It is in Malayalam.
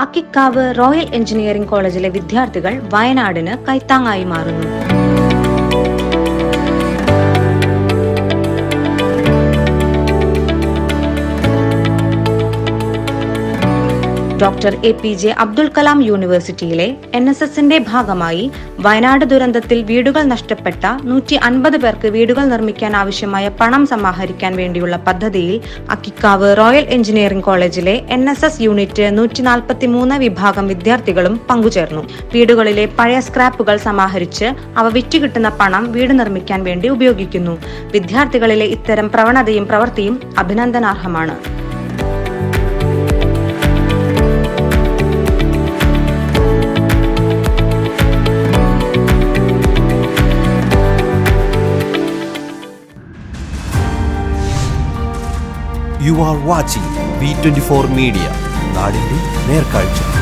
അക്കിക്കാവ് റോയൽ എഞ്ചിനീയറിംഗ് കോളേജിലെ വിദ്യാർത്ഥികൾ വയനാടിന് കൈത്താങ്ങായി മാറുന്നു. Doctor A P J Abdul Kalam യൂണിവേഴ്സിറ്റിയിലെ എൻ എസ് എസിന്റെ ഭാഗമായി വയനാട് ദുരന്തത്തിൽ വീടുകൾ നഷ്ടപ്പെട്ട നൂറ്റി അൻപത് പേർക്ക് വീടുകൾ നിർമ്മിക്കാൻ ആവശ്യമായ പണം സമാഹരിക്കാൻ വേണ്ടിയുള്ള പദ്ധതിയിൽ അക്കിക്കാവ് റോയൽ എഞ്ചിനീയറിംഗ് കോളേജിലെ എൻ എസ് എസ് യൂണിറ്റ് നൂറ്റി നാൽപ്പത്തി മൂന്ന് വിഭാഗം വിദ്യാർത്ഥികളും പങ്കുചേർന്നു. വീടുകളിലെ പഴയ സ്ക്രാപ്പുകൾ സമാഹരിച്ച് അവ വിറ്റുകിട്ടുന്ന പണം വീട് നിർമ്മിക്കാൻ വേണ്ടി ഉപയോഗിക്കുന്നു. വിദ്യാർത്ഥികളിലെ ഇത്തരം പ്രവണതയും പ്രവൃത്തിയും അഭിനന്ദനാർഹമാണ്. You are watching B twenty four media നാടിന്റെ നേർക്കാഴ്ച.